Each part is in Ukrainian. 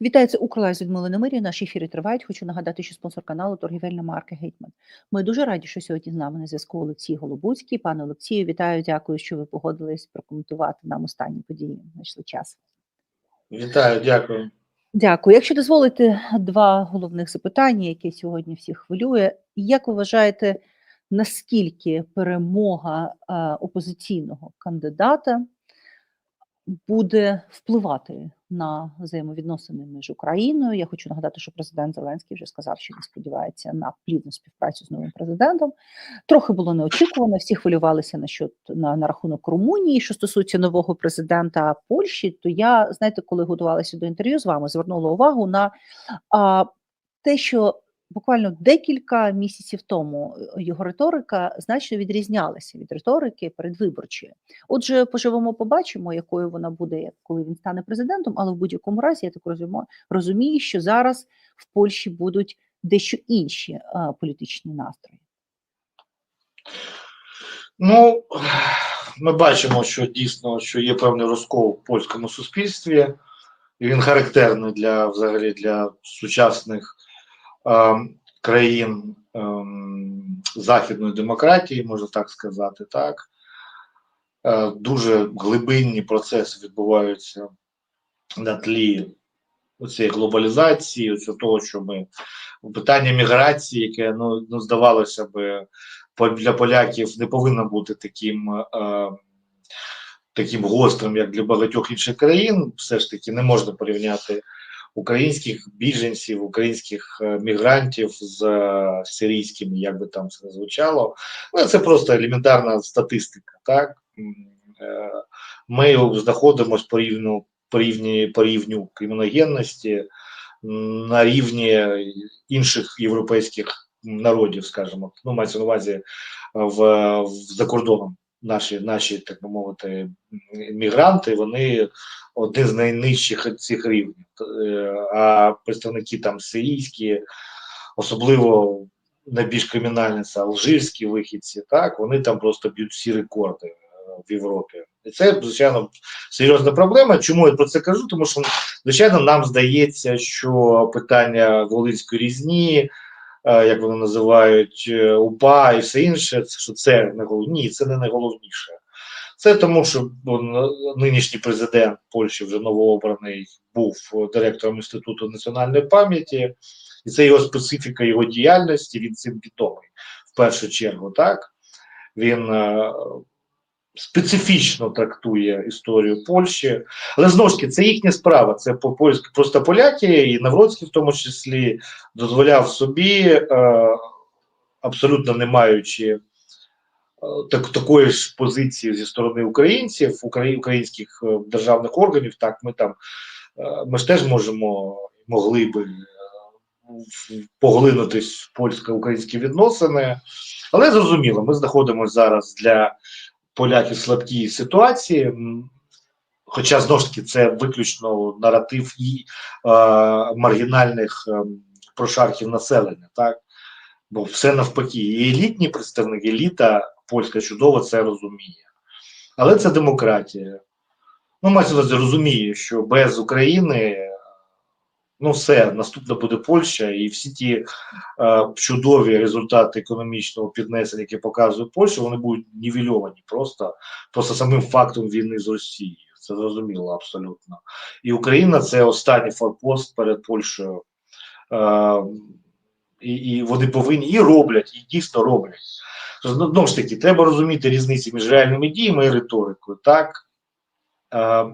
Вітаю, це Укрлайв з Людмилою Немирі. Наші ефіри тривають. Хочу нагадати, що спонсор каналу торгівельна марка Гетьман. Ми дуже раді, що сьогодні з нами на зв'язку Олексій Голобуцький. Пане Олексію, вітаю, дякую, що ви погодились прокоментувати нам останні події. Знайшли час. Вітаю, дякую. Дякую. Якщо дозволите, два головних запитання, які сьогодні всіх хвилює. Як ви вважаєте, наскільки перемога е, опозиційного кандидата буде впливати на взаємовідносини між Україною? Я хочу нагадати, що президент Зеленський вже сказав, що він сподівається на плідну співпрацю з новим президентом. Трохи було неочікувано. Всі хвилювалися на що на, на рахунок Румунії, що стосується нового президента Польщі. То я знаєте, коли готувалася до інтерв'ю з вами, звернула увагу на а, те, що буквально декілька місяців тому е, його риторика значно відрізнялася від риторики передвиборчої. Отже, поживемо, побачимо, якою вона буде, коли він стане президентом. Але в будь-якому разі я так розумію, що зараз в Польщі будуть дещо інші а, політичні настрої. Ну, ми бачимо, що дійсно що є певний розкол в польському суспільстві, він характерний для взагалі для сучасних е, країн е, західної демократії, можна так сказати, так. Е, дуже глибинні процеси відбуваються на тлі цієї глобалізації, оцю того, що ми питання міграції, яке ну, ну здавалося би для поляків не повинно бути таким е, таким гострим, як для багатьох інших країн. Все ж таки не можна порівняти українських біженців, українських е, мігрантів з е, сирійськими, як би там це не звучало. Але це просто елементарна статистика. Так е, ми знаходимося по рівню по рівні по рівню криміногенності на рівні інших європейських народів, скажімо, ну мається на увазі в, в за кордоном. Наші, наші, так би мовити, мігранти, вони одні з найнижчих цих рівнів. А представники там сирійські, особливо найбільш кримінальні це алжирські вихідці, так вони там просто б'ють всі рекорди в Європі. І це, звичайно, серйозна проблема. Чому я про це кажу? Тому що, звичайно, нам здається, що питання Волинської різні, як вони називають УПА і все інше, що це не головне. Ні, це не найголовніше. Це тому, що нинішній президент Польщі вже новообраний був директором інституту національної пам'яті, і це його специфіка його діяльності. Він цим відомий в першу чергу. Так він специфічно трактує історію Польщі, але знову ж таки це їхня справа. Це по польськи просто поляки, і Навроцький в тому числі дозволяв собі, е, абсолютно не маючи е, так, такої ж позиції зі сторони українців, українських е, державних органів. Так, ми там е, ми ж теж можемо могли би. Е, Поглинутись в польсько-українські відносини, але зрозуміло, ми знаходимося зараз для поляків слабкій ситуації, хоча знову ж таки це виключно наратив і е, маргінальних е, прошарків населення, так бо все навпаки, і елітні представники, еліта польська чудово це розуміє, але це демократія. Ну, Масілоз розуміє, що без України. Ну, все, наступна буде Польща, і всі ті е, чудові результати економічного піднесення, які показує Польща, вони будуть нівельовані просто просто самим фактом війни з Росією. Це зрозуміло абсолютно. І Україна це останній форпост перед Польщею. Е, і, і вони повинні і роблять, і дійсно роблять. Знову ж таки, треба розуміти різниці між реальними діями і риторикою. Так. Е,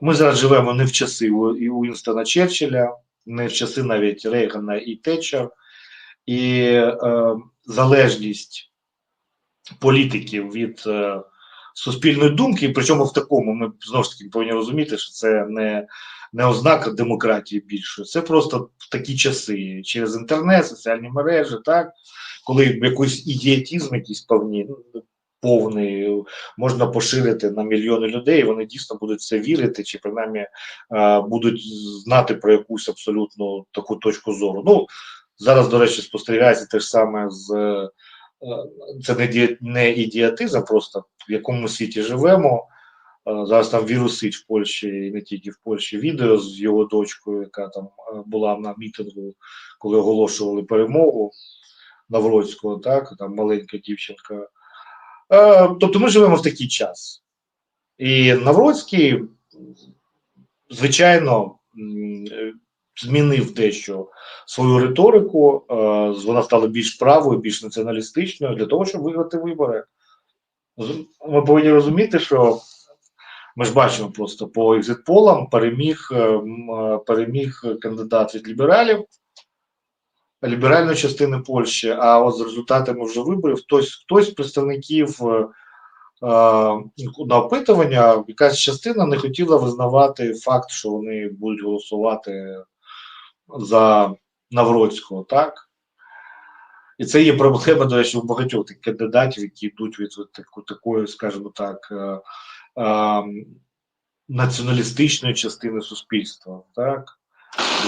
ми зараз живемо не в часи Уінстона Черчилля, не в часи навіть Рейгана і Тетчер, і е, залежність політиків від е, суспільної думки, причому в такому ми знову ж таки повинні розуміти, що це не не ознака демократії більшої, це просто в такі часи через інтернет, соціальні мережі, так коли якийсь ідіотизм, якийсь певні. Ну, повний можна поширити на мільйони людей. Вони дійсно будуть це вірити, чи принаймні будуть знати про якусь абсолютно таку точку зору. Ну зараз, до речі, спостерігається те ж саме з е, це не не ідіотизм, просто в якому світі живемо. Зараз там вірусить в Польщі і не тільки в Польщі відео з його дочкою, яка там була на мітингу, коли оголошували перемогу Навроцького, так, там маленька дівчинка. Тобто ми живемо в такий час. І Навроцький, звичайно, змінив дещо свою риторику, вона стала більш правою, більш націоналістичною для того, щоб виграти вибори. Ми повинні розуміти, що ми ж бачимо просто по екзитполам переміг, е, е, переміг кандидат від лібералів, ліберальної частини Польщі. А от з результатами вже виборів хтось, хтось з представників е, на опитування, якась частина не хотіла визнавати факт, що вони будуть голосувати за Навроцького, так? І це є проблема, до речі, у багатьох тих кандидатів, які йдуть від, від таку, такої, скажімо так, націоналістичної частини суспільства, так?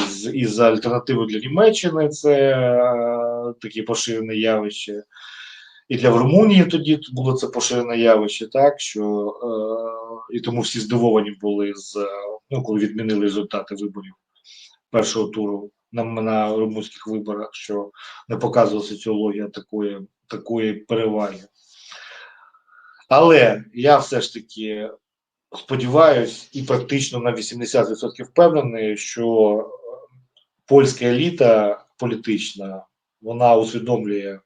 Із, із альтернативи для Німеччини це е, таке поширене явище. І для Румунії тоді було це поширене явище, так що е, і тому всі здивовані були з ну, коли відмінили результати виборів першого туру на, на румунських виборах, що не показувала соціологія такої, такої переваги. Але я все ж таки сподіваюсь і практично на 80% впевнений, що польська еліта політична вона усвідомлює,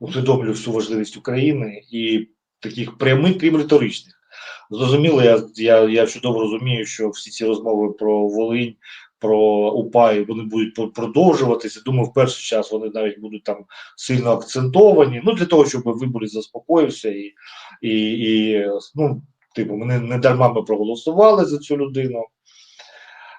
усвідомлює всю важливість України і таких прямих, крім риторичних. Зрозуміло, я, я, я чудово розумію, що всі ці розмови про Волинь, про УПА, вони будуть продовжуватися. Думаю, в перший час вони навіть будуть там сильно акцентовані. Ну для того, щоб виборець заспокоївся і, і, і ну, типу, ми не, дарма ми проголосували за цю людину.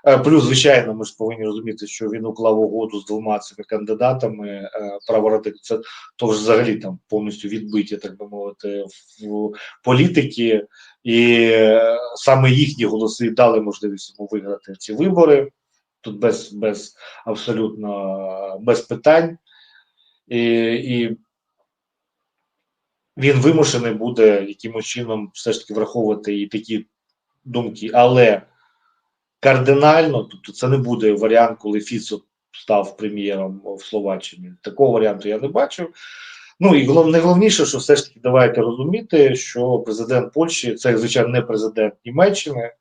Е, Плюс, звичайно, ми ж повинні розуміти, що він уклав угоду з двома цими кандидатами е, праворадик. Це то ж взагалі там повністю відбиття, так би мовити, в політики, і е, саме їхні голоси дали можливість йому виграти ці вибори. Тут без, без абсолютно без питань. І, і він вимушений буде якимось чином все ж таки враховувати і такі думки, але кардинально, тобто це не буде варіант, коли Фіцо став прем'єром в Словаччині. Такого варіанту я не бачу. Ну і голов, найголовніше, що все ж таки давайте розуміти, що президент Польщі це, звичайно, не президент Німеччини,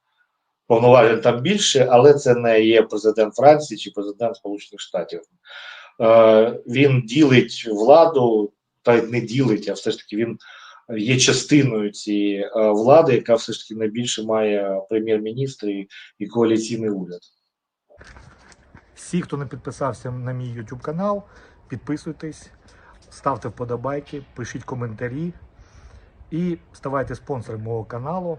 повноважень там більше, але це не є президент Франції чи президент Сполучених Штатів. Е, він ділить владу, та й не ділить, а все ж таки він є частиною цієї е, влади, яка все ж таки найбільше має прем'єр-міністр і, і коаліційний уряд. Всі, хто не підписався на мій YouTube канал, підписуйтесь, ставте вподобайки, пишіть коментарі і ставайте спонсором мого каналу.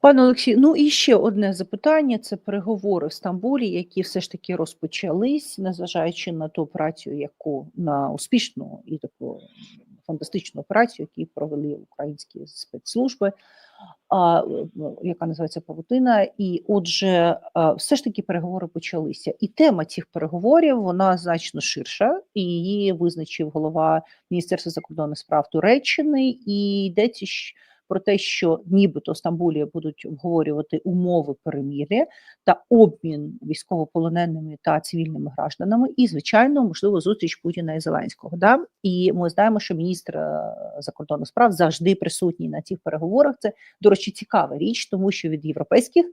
Пане Олексій, ну і ще одне запитання: це переговори в Стамбулі, які все ж таки розпочались, незважаючи на ту операцію, яку на успішну і таку фантастичну операцію, яку провели українські спецслужби, а, ну, яка називається Павутина. І отже, все ж таки переговори почалися. І тема цих переговорів вона значно ширша, і її визначив голова Міністерства закордонних справ Туреччини, і йдеться про те, що нібито Стамбулі будуть обговорювати умови перемир'я та обмін військовополоненими та цивільними гражданами, і звичайно, можливо, зустріч Путіна і Зеленського. Да? І ми знаємо, що міністр е, закордонних справ завжди присутній на цих переговорах. Це до речі, цікава річ, тому що від європейських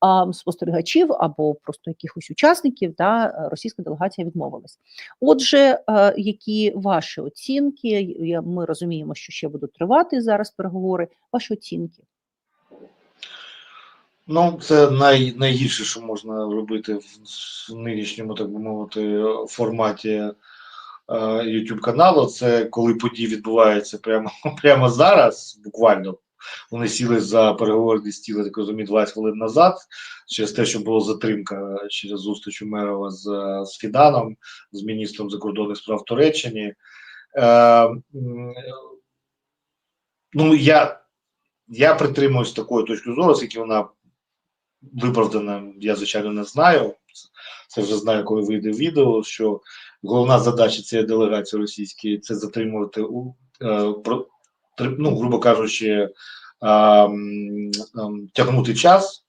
а, спостерігачів або просто якихось учасників да, російська делегація відмовилась. Отже, е, які ваші оцінки? Ми розуміємо, що ще будуть тривати зараз переговори. Ваші оцінки? Ну, це най, найгірше, що можна робити в, нинішньому, так би мовити, форматі е, YouTube каналу. Це коли події відбуваються прямо, прямо зараз, буквально вони сіли за переговорний стіл, я так розумію, 20 хвилин назад, через те, що була затримка через зустріч Умерова з, з Фіданом, з міністром закордонних справ Туреччини. Е, ну, я, я притримуюсь такої точки зору, оскільки вона виправдана, я звичайно не знаю. Це- вже знаю, коли вийде відео, що головна задача цієї делегації російської це затримувати у е, ну, грубо кажучи, тягнути час,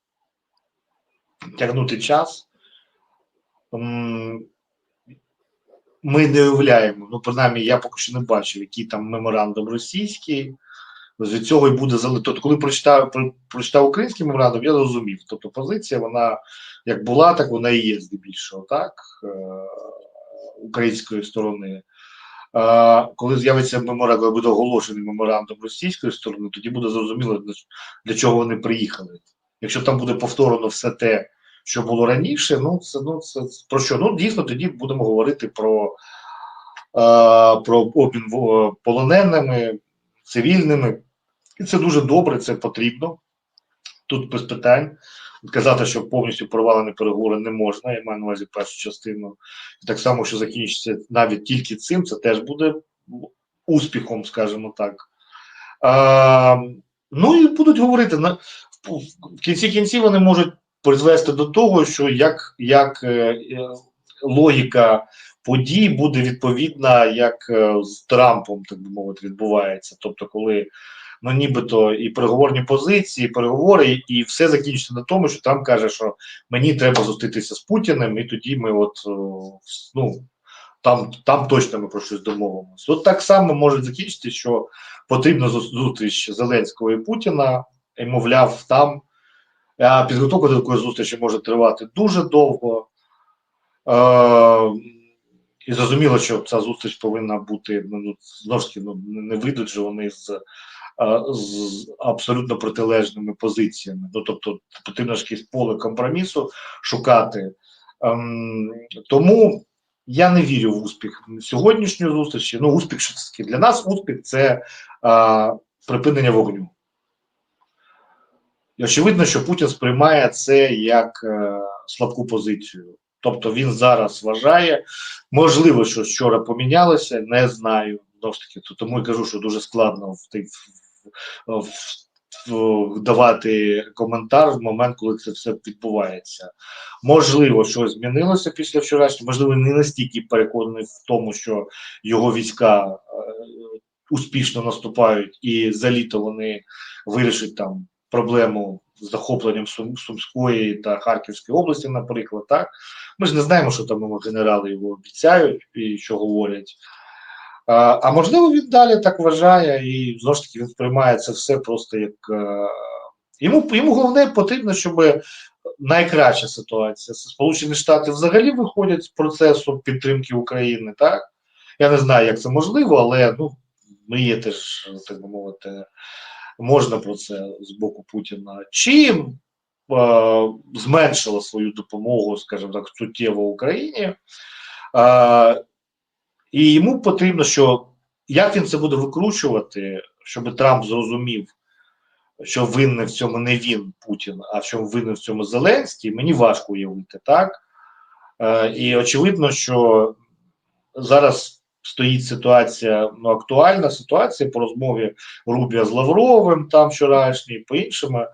тягнути час. Ми не уявляємо, ну, принаймні, я поки що не бачив, який там меморандум російський. Від цього і буде залежати. Тобто, коли прочитав, про- прочитав український меморандум, я зрозумів. Тобто позиція, вона як була, так вона і є здебільшого, так, е, української сторони. Коли з'явиться меморандум, буде оголошений меморандум російської сторони, тоді буде зрозуміло, для, чого вони приїхали. Якщо там буде повторено все те, що було раніше, ну це ну це про що? Ну дійсно тоді будемо говорити про, е, про обмін полоненими, цивільними. І це дуже добре, це потрібно. Тут без питань. Казати, що повністю провалені переговори не можна, я маю на увазі першу частину. І так само, що закінчиться навіть тільки цим, це теж буде успіхом, скажімо так. А, ну і будуть говорити на в, кінці кінців вони можуть призвести до того, що як, як е, е, логіка подій буде відповідна, як е, з Трампом, так би мовити, відбувається. Тобто, коли ну нібито і переговорні позиції, і переговори, і все закінчиться на тому, що Трамп каже, що мені треба зустрітися з Путіним, і тоді ми от ну. Там, там точно ми про щось домовимося. От так само може закінчити, що потрібна зустріч Зеленського і Путіна, і мовляв, там а підготовка до такої зустрічі може тривати дуже довго. Е, і зрозуміло, що ця зустріч повинна бути ну, ну, знову ж таки, ну, не вийдуть же вони з, е, з абсолютно протилежними позиціями. Ну, тобто потрібно ж якесь поле компромісу шукати. Ем, тому я не вірю в успіх сьогоднішньої зустрічі. Ну, успіх що це? Для нас успіх це е, припинення вогню. І очевидно, що Путін сприймає це як е, слабку позицію. Тобто він зараз вважає, можливо, що вчора помінялося, не знаю. Знову ж таки, тому і кажу, що дуже складно в, тих- давати коментар в момент, коли це все відбувається. Можливо, щось змінилося після вчорашнього, можливо, не настільки переконаний в тому, що його війська е, успішно наступають, і за літо вони вирішать там проблему з захопленням Сум, Сумської та Харківської області, наприклад, так ми ж не знаємо, що там генерали його обіцяють і що говорять. А, можливо, він далі так вважає, і знову ж таки він сприймає це все просто як е, йому, йому головне потрібно, щоб найкраща ситуація. Сполучені Штати взагалі виходять з процесу підтримки України, так? Я не знаю, як це можливо, але ну, ми є теж, так би мовити, можна про це з боку Путіна. Чим е, зменшила свою допомогу, скажімо так, суттєво Україні. Е, і йому потрібно, що як він це буде викручувати, щоб Трамп зрозумів, що винний в цьому не він Путін, а в чому винен в цьому Зеленський, мені важко уявити, так? Е, і очевидно, що зараз стоїть ситуація, ну, актуальна ситуація по розмові Рубія з Лавровим, там вчорашній, по іншому,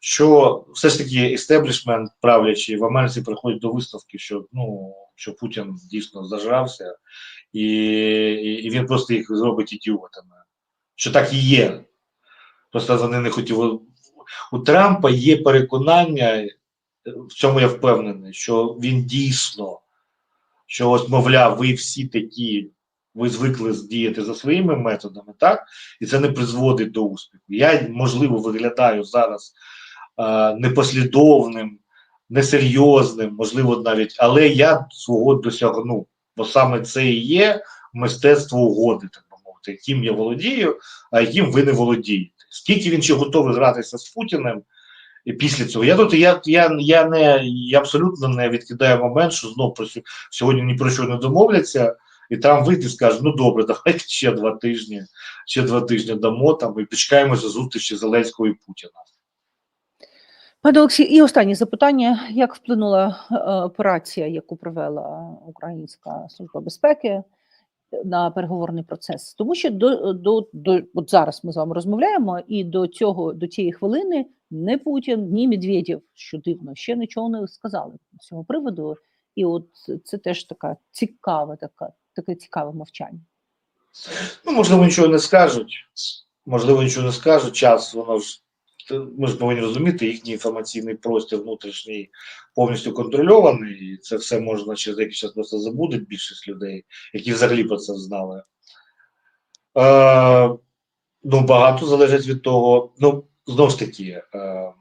що все ж таки істеблішмент правлячий в Америці приходить до виставки, що ну що Путін дійсно зажрався, і, і, він просто їх зробить ідіотами. Що так і є. Просто вони не хотіли. У Трампа є переконання, в цьому я впевнений, що він дійсно, що ось, мовляв, ви всі такі, ви звикли діяти за своїми методами, так? І це не призводить до успіху. Я, можливо, виглядаю зараз е, непослідовним, несерйозним, можливо, навіть, але я свого досягну. Бо саме це і є мистецтво угоди, так би мовити, яким я володію, а яким ви не володієте. Скільки він ще готовий гратися з Путіним після цього? Я тут я, я, я не я абсолютно не відкидаю момент, що знов про сьогодні ні про що не домовляться, і Трамп вийде і скаже: ну добре, давайте ще два тижні, ще два тижні дамо там і почекаємося зустрічі Зеленського і Путіна. Пане Олексій, і останнє запитання: як вплинула е, операція, яку провела Українська служба безпеки на переговорний процес? Тому що до, до, до от зараз ми з вами розмовляємо, і до цього до цієї хвилини не Путін, ні Медведєв, що дивно, ще нічого не сказали з цього приводу. І от це теж така цікава, така таке цікаве мовчання. Ну, можливо, нічого не скажуть, можливо, нічого не скажуть. Час, воно ж ми ж повинні розуміти, їхній інформаційний простір внутрішній повністю контрольований, і це все можна через деякий час просто забути більшість людей, які взагалі про це знали. Е, ну, багато залежить від того. Ну, знову ж таки, е,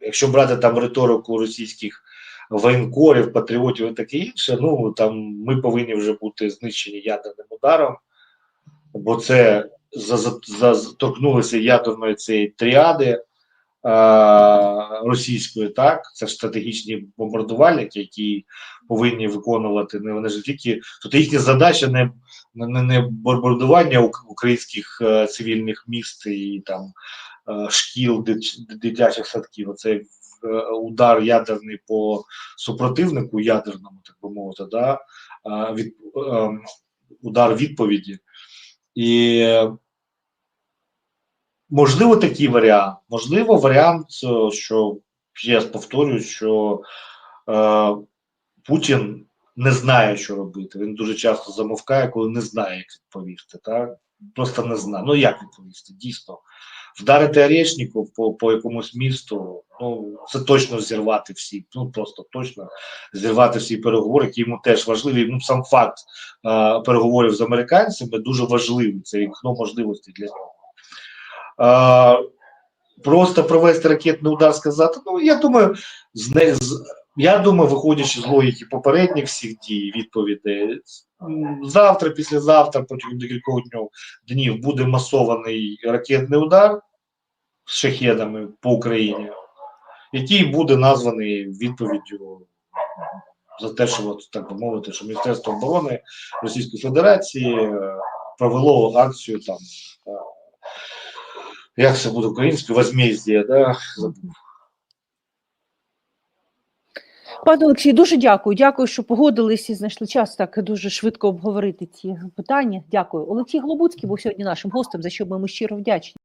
якщо брати там риторику російських воєнкорів, патріотів і таке інше, ну там ми повинні вже бути знищені ядерним ударом, бо це за, за, ядерної цієї тріади е, російської, так, це ж стратегічні бомбардувальники, які повинні виконувати. Не вони ж тільки, тобто їхня задача не, не, не бомбардування українських е, цивільних міст і там е, шкіл, дитячих садків, а це е, удар ядерний по супротивнику ядерному, так би мовити, да, від, е, удар відповіді. І можливо такий варіант. Можливо, варіант, е, що раз повторюю, що е, Путін не знає, що робити. Він дуже часто замовкає, коли не знає, як відповісти. Так? Просто не знає. Ну як відповісти? Дійсно. Вдарити Орешнику по, по якомусь місту, ну це точно зірвати всі, ну просто точно зірвати всі переговори, які йому теж важливі. Ну сам факт е, переговорів з американцями дуже важливий. Це вікно можливостей для нього. Е, просто провести ракетний удар, сказати. Ну я думаю, з не з я думаю, виходячи з логіки попередніх всіх дій, відповідей, завтра, післязавтра, протягом декількох днів, днів буде масований ракетний удар з шахедами по Україні, який буде названий відповіддю за те, що от, так би мовити, що Міністерство оборони Російської Федерації е, провело акцію там. Як це буде українською? Возмездія, да? Пане Олексій, дуже дякую. Дякую, що погодились і знайшли час так дуже швидко обговорити ці питання. Дякую. Олексій Глобуцький був сьогодні нашим гостем, за що ми йому щиро вдячні.